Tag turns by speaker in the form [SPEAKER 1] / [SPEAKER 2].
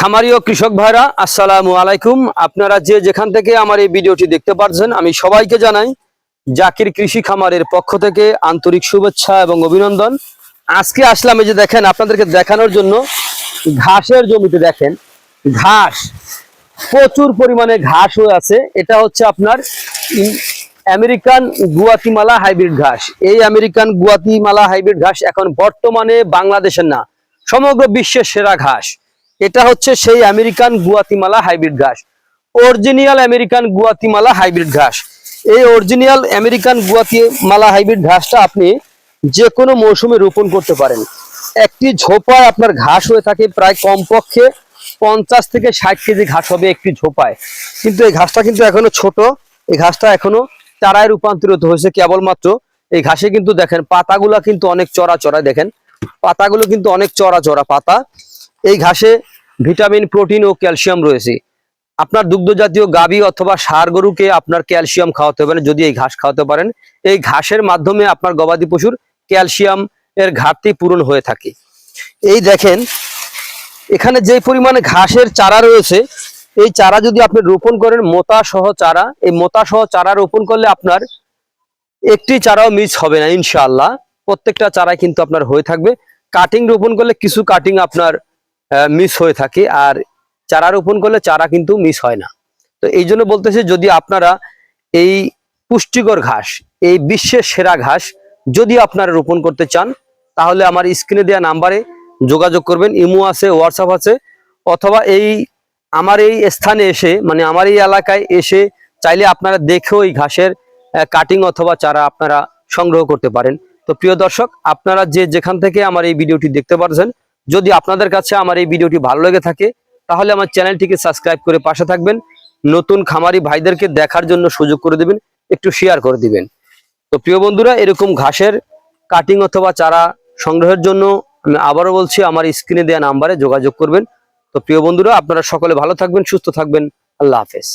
[SPEAKER 1] খামারি ও কৃষক ভাইরা, আসসালামু আলাইকুম। আপনারা যে যেখান থেকে আমার এই ভিডিওটি দেখতে পাচ্ছেন আমি সবাইকে জানাই জাকির কৃষি খামারের পক্ষ থেকে আন্তরিক শুভেচ্ছা এবং অভিনন্দন। আজকে আসলাম এই যে দেখেন, আপনাদেরকে দেখানোর জন্য ঘাসের জমিতে দেখেন, ঘাস, প্রচুর পরিমাণে ঘাস হয়ে আছে। এটা হচ্ছে আপনার আমেরিকান গুয়াতিমালা হাইব্রিড ঘাস। এই আমেরিকান গুয়াতিমালা হাইব্রিড ঘাস এখন বর্তমানে বাংলাদেশের না, সমগ্র বিশ্বের সেরা ঘাস। এটা হচ্ছে সেই আমেরিকান গুয়াতিমালা হাইব্রিড ঘাস। অরিজিনিয়াল আমেরিকান গুয়াতিমালা হাইব্রিড ঘাস। এই অরিজিনিয়াল আমেরিকান গুয়াতিমালা হাইব্রিড ঘাসটা আপনি যে কোনো মৌসুমে রোপণ করতে পারেন। একটি ঝোপায় আপনার ঘাস হয়ে থাকে প্রায় কমপক্ষে পঞ্চাশ থেকে ষাট কেজি ঘাস হবে একটি ঝোপায়। কিন্তু এই ঘাসটা কিন্তু এখনও ছোট। এই ঘাসটা এখনও চারায় রূপান্তরিত হয়েছে। কেবলমাত্র এই ঘাসে কিন্তু দেখেন, পাতাগুলা কিন্তু অনেক চড়া চড়া দেখেন। পাতাগুলো কিন্তু অনেক চড়া চড়া পাতা। এই ঘাসে ভিটামিন, প্রোটিন ও ক্যালসিয়াম রয়েছে। আপনার দুগ্ধ জাতীয় গাবি অথবা সার গরুকে আপনার ক্যালসিয়াম খাওয়াতে পারেন, যদি এই ঘাস খাওয়াতে পারেন। এই ঘাসের মাধ্যমে আপনার গবাদি পশুর ক্যালসিয়াম এর ঘাটতি পূরণ হয়ে থাকে। এই দেখেন, এখানে যে পরিমাণে ঘাসের চারা রয়েছে, এই চারা যদি আপনি রোপণ করেন মোতা সহ চারা, এই মোতা সহ চারা রোপণ করলে আপনার একটি চারাও মিস হবে না, ইনশাআল্লাহ। প্রত্যেকটা চারাই কিন্তু আপনার হয়ে থাকবে। কাটিং রোপণ করলে কিছু কাটিং আপনার মিস হয়ে থাকে। আর চারা রোপণ করলে চারা কিন্তু মিস হয় না। তো এই জন্য বলতেছে, যদি আপনারা এই পুষ্টিকর ঘাস, এই বিশ্বের সেরা ঘাস যদি আপনারা রোপণ করতে চান, তাহলে আমার স্ক্রিনে দেওয়া নাম্বারে যোগাযোগ করবেন। ইমো আছে, হোয়াটসঅ্যাপ আছে, অথবা এই আমার এই স্থানে এসে মানে আমার এই এলাকায় এসে চাইলে আপনারা দেখেও এই ঘাসের কাটিং অথবা চারা আপনারা সংগ্রহ করতে পারেন। তো প্রিয় দর্শক, আপনারা যে যেখান থেকে আমার এই ভিডিওটি দেখতে পারছেন যদি আপনাদের কাছে আমার এই ভিডিওটি ভালো লেগে থাকে, তাহলে আমার চ্যানেলটিকে সাবস্ক্রাইব করে পাশে থাকবেন। নতুন খামারি ভাইদেরকে দেখার জন্য সুযোগ করে দিবেন, একটু শেয়ার করে দিবেন। তো প্রিয় বন্ধুরা, এরকম ঘাসের কাটিং অথবা চারা সংগ্রহের জন্য আমি আবারও বলছি, আমার স্ক্রিনে দেওয়া নাম্বারে যোগাযোগ করবেন। তো প্রিয় বন্ধুরা, আপনারা সকলে ভালো থাকবেন, সুস্থ থাকবেন। আল্লাহ হাফেজ।